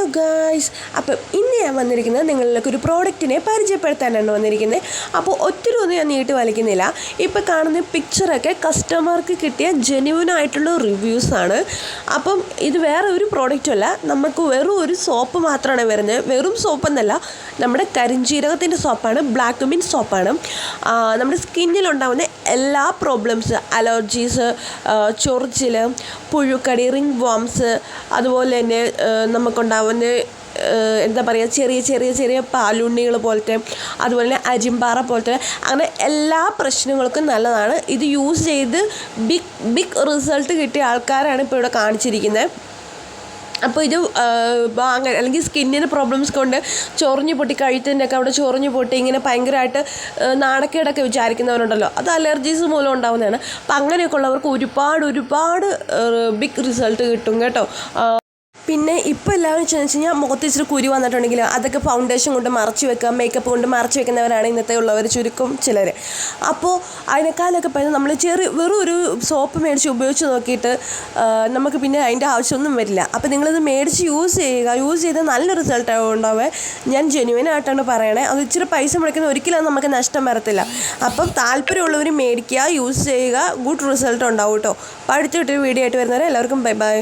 Hello guys അപ്പം ഇന്ന് ഞാൻ വന്നിരിക്കുന്നത് നിങ്ങളിലേക്ക് ഒരു പ്രോഡക്റ്റിനെ പരിചയപ്പെടുത്താനാണ് വന്നിരിക്കുന്നത്. അപ്പോൾ ഒത്തിരി ഒന്നും ഞാൻ നീട്ടി വലിക്കുന്നില്ല. ഇപ്പോൾ കാണുന്ന പിക്ചറൊക്കെ കസ്റ്റമർക്ക് കിട്ടിയ ജെന്യൂൻ ആയിട്ടുള്ള റിവ്യൂസാണ് അപ്പം ഇത് വേറെ ഒരു പ്രോഡക്റ്റും അല്ല. നമുക്ക് വെറും ഒരു സോപ്പ് മാത്രമാണ് വരുന്നത്. വെറും സോപ്പ് എന്നല്ല. നമ്മുടെ കരിഞ്ജീരകത്തിന്റെ സോപ്പാണ് ബ്ലാക്ക് മിൻ സോപ്പാണ് നമ്മുടെ സ്കിന്നിലുണ്ടാകുന്ന എല്ലാ പ്രോബ്ലംസ് അലർജീസ് ചൊറിച്ചിൽ പുഴുക്കടി റിംഗ് വോംസ് അതുപോലെ തന്നെ ആ, ആ, എന്താ പറയുക ചെറിയ ചെറിയ ചെറിയ പാലുണ്ണികൾ പോലത്തെ അതുപോലെ തന്നെ അരിമ്പാറ പോലത്തെ അങ്ങനെ എല്ലാ പ്രശ്നങ്ങൾക്കും നല്ലതാണ്. ഇത് യൂസ് ചെയ്ത് ബിഗ് ബിഗ് റിസൾട്ട് കിട്ടിയ ആൾക്കാരാണ് ഇപ്പോൾ ഇവിടെ കാണിച്ചിരിക്കുന്നത് അപ്പോൾ ഇത് അങ്ങനെ അല്ലെങ്കിൽ സ്കിന്നിന് പ്രോബ്ലംസ് കൊണ്ട് ചൊറിഞ്ഞു പൊട്ടി കഴുത്തിന്റെ ഒക്കെ അവിടെ ചൊറിഞ്ഞു പൊട്ടി ഇങ്ങനെ ഭയങ്കരമായിട്ട് നാണക്കേടൊക്കെ വിചാരിക്കുന്നവരുണ്ടല്ലോ. അത് അലർജീസ് മൂലം ഉണ്ടാവുന്നതാണ്. അപ്പം അങ്ങനെയൊക്കെ ഉള്ളവർക്ക് ഒരുപാട് ഒരുപാട് ബിഗ് റിസൾട്ട് കിട്ടും കേട്ടോ. പിന്നെ ഇപ്പോൾ എല്ലാവരും വെച്ച് കഴിഞ്ഞാൽ മുഖത്ത് ഇച്ചിരി കുരു വന്നിട്ടുണ്ടെങ്കിൽ അതൊക്കെ ഫൗണ്ടേഷൻ കൊണ്ട് മറച്ചു വെക്കുക മേക്കപ്പ് കൊണ്ട് മറച്ചു വെക്കുന്നവരാണ് ഇന്നത്തെ ഉള്ളവർ ചുരുക്കം ചിലർ അപ്പോൾ അതിനേക്കാളൊക്കെ പറയുന്നത് നമ്മൾ ചെറിയ വെറും ഒരു സോപ്പ് മേടിച്ച് ഉപയോഗിച്ച് നോക്കിയിട്ട് നമുക്ക് പിന്നെ അതിന്റെ ആവശ്യമൊന്നും വരില്ല. അപ്പോൾ നിങ്ങളിത് മേടിച്ച് യൂസ് ചെയ്യുക യൂസ് ചെയ്താൽ നല്ല റിസൾട്ട് ഉണ്ടാവേ ഞാൻ ജെന്യുവൻ ആയിട്ടാണ് പറയണേ. അത് ഇച്ചിരി പൈസ മുടക്കുന്ന ഒരിക്കലും നമുക്ക് നഷ്ടം വരത്തില്ല. അപ്പം താല്പര്യമുള്ളവർ മേടിക്കുക യൂസ് ചെയ്യുക ഗുഡ് റിസൾട്ട് ഉണ്ടാവും കേട്ടോ അപ്പോൾ വീഡിയോ ആയിട്ട് വരുന്നവരെ എല്ലാവർക്കും ബൈ ബൈ